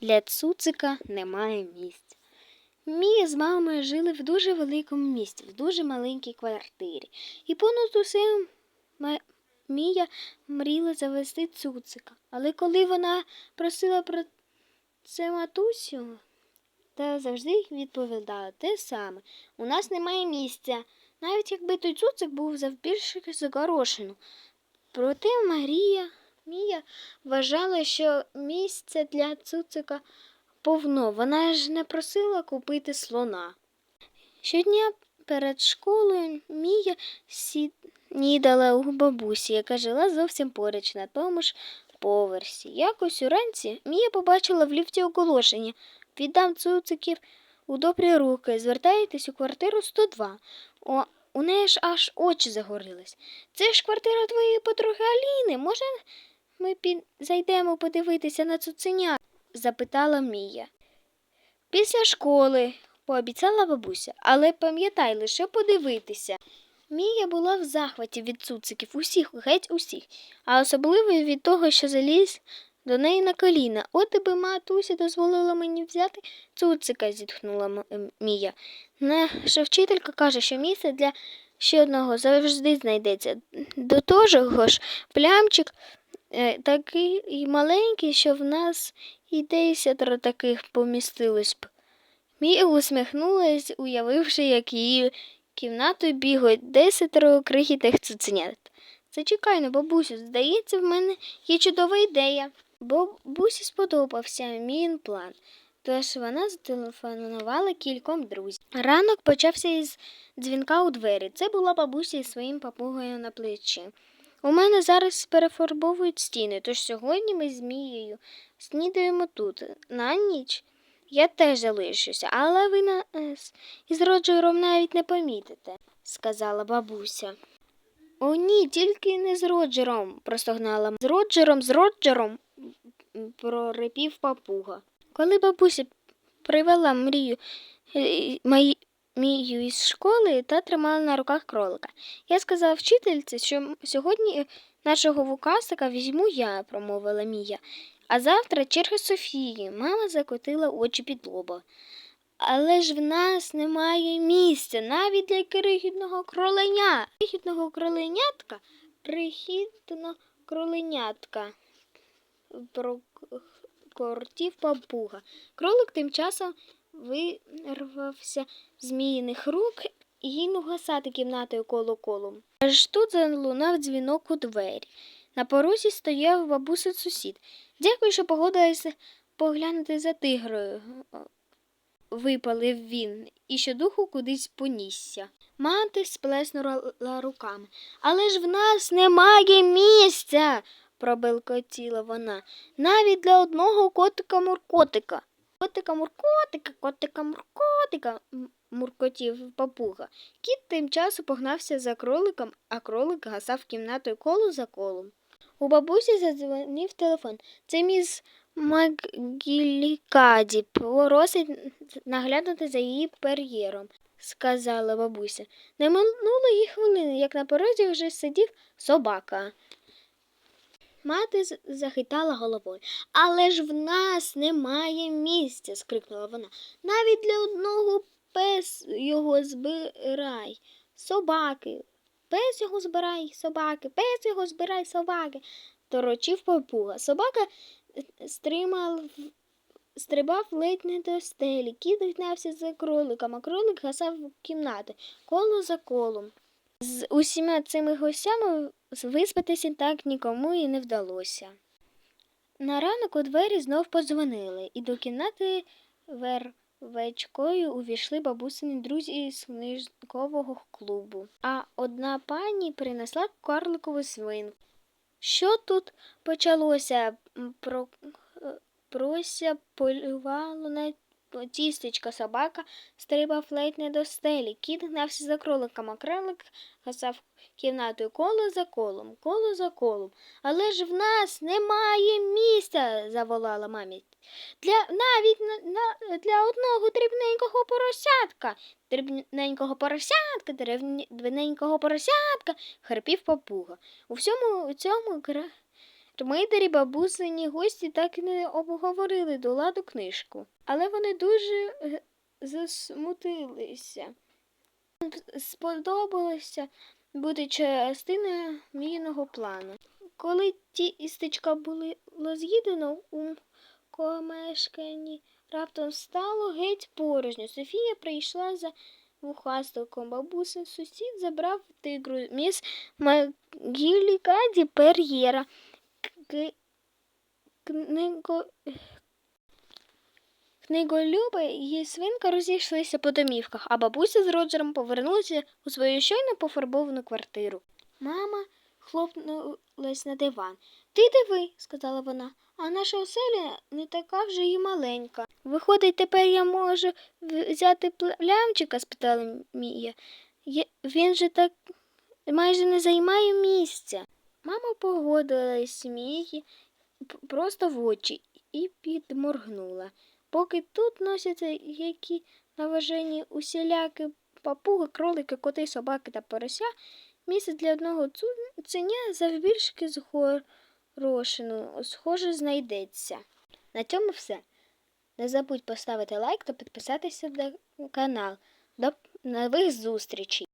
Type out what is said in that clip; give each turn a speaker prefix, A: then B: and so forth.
A: Для цуцика немає місця. Мія з мамою жили в дуже великому місті, в дуже маленькій квартирі. І понад усім Мія мріла завести цуцика. Але коли вона просила про це матусю, та завжди відповідала те саме. У нас немає місця. Навіть якби той цуцик був завбільшки за горошину. Проте Марія Мія вважала, що місця для цуцика повно. Вона ж не просила купити слона. Щодня перед школою Мія снідала у бабусі, яка жила зовсім поруч на тому ж поверсі. Якось уранці Мія побачила в ліфті оголошення. Віддам цуциків у добрі руки. Звертайтесь у квартиру 102. О, у неї ж аж очі загорілись. Це ж квартира твоєї подруги Аліни. Може, ми під... зайдемо подивитися на цуценя? запитала Мія. Після школи, пообіцяла бабуся, але пам'ятай лише подивитися. Мія була в захваті від цуциків, усіх, геть усіх, а особливо від того, що заліз до неї на коліна. От би матусі дозволила мені взяти цуцика, зітхнула Мія. Наша вчителька каже, що місце для ще одного завжди знайдеться. До того ж, плямчик такий маленький, що в нас і десятеро таких помістилось б. Мія усміхнулась, уявивши, як її кімнатою бігають десятеро крихітних цуценят. Зачекай на бабусю, здається, в мене є чудова ідея. Бабусі сподобався мій план. Тож вона зателефонувала кільком друзів. Ранок почався із дзвінка у двері. Це була бабуся із своїм папугою на плечі. У мене зараз перефарбовують стіни, тож сьогодні ми з Мією снідаємо тут. На ніч я теж залишуся, але ви нас із Роджером навіть не помітите, сказала бабуся. О, ні, тільки не з Роджером, простогнала. З Роджером, з Роджером, прорипів папуга. Коли бабуся привела мрію е, Мію із школи та тримала на руках кролика. Я сказала вчительці, що сьогодні нашого вукасика візьму я, промовила Мія. А завтра черга Софії. Мама закотила очі під лоба. Але ж в нас немає місця навіть для крихітного кроленя. Крихітного кроленятка, прихідно кроленятка. Прокортів папуга. Кролик тим часом вирвався з зміїних рук і кинув гасати кімнатою коло колом. Аж тут залунав дзвінок у двері. На порозі стояв бабусин сусід. Дякую, що погодилися поглянути за тигрою. Випалив він і щодуху кудись понісся. Мати сплеснула руками. Але ж в нас немає місця, пробелкотіла вона. Навіть для одного котика-муркотика. Котика-муркотика, котика-муркотика, муркотів папуга. Кіт тим часом погнався за кроликом, а кролик гасав кімнатою коло за колом. У бабусі задзвонив телефон. Це міс Макгілікаді просить наглянути за її пер'єром, сказала бабуся. Не минуло їй хвилини, як на порозі вже сидів собака. Мати захитала головою. Але ж в нас немає місця, скрикнула вона. Навіть для одного пес його збирай. Собаки. Пес його збирай, собаки, пес його збирай, собаки. Торочив папуга. Собака е, стримав, стрибав ледь не до стелі. Кіт гнався за кроликом, а кролик гасав в кімнати, коло за колом. З усіма цими гостями виспатися так нікому і не вдалося. На ранок у двері знов подзвонили, і до кімнати вервечкою увійшли бабусині друзі з книжкового клубу. А одна пані принесла карликову свинку. Що тут почалося? Е, Прося полювало на тістечка собака, стрибав ледь не до стелі. Кіт гнався за кроликом, а кролик гасав кімнатою коло за колом, коло за колом. Але ж в нас немає місця, заволала мамі. Для навіть на, на, для одного дрібненького поросятка. Дрібненького поросятка, дрібненького поросятка, хрипів папуга. У всьому цьому кра... Мейдері бабусині гості так і не обговорили до ладу книжку, але вони дуже е, засмутилися. Сподобалося бути частиною мійного плану. Коли ті істечка були з'їдено у комешканні, раптом стало геть порожньо. Софія прийшла за вухастиком. Бабусин сусід забрав тигру міс Магілі Каді Пер'єра. Книго... Книголюби і свинка розійшлися по домівках, а бабуся з Роджером повернулися у свою щойно пофарбовану квартиру. Мама хлопнулась на диван. Ти диви, сказала вона, а наша оселя не така вже і маленька. Виходить, тепер я можу взяти плямчика? спитала Мія. Він же так майже не займає місця. Мама погодилась п- просто в очі і підморгнула. Поки тут носяться які наважені усіляки папуги, кролики, коти, собаки та порося, місце для одного цуценя завбільшки з горошину, схоже, знайдеться. На цьому все. Не забудь поставити лайк та підписатися на канал. До нових зустрічей!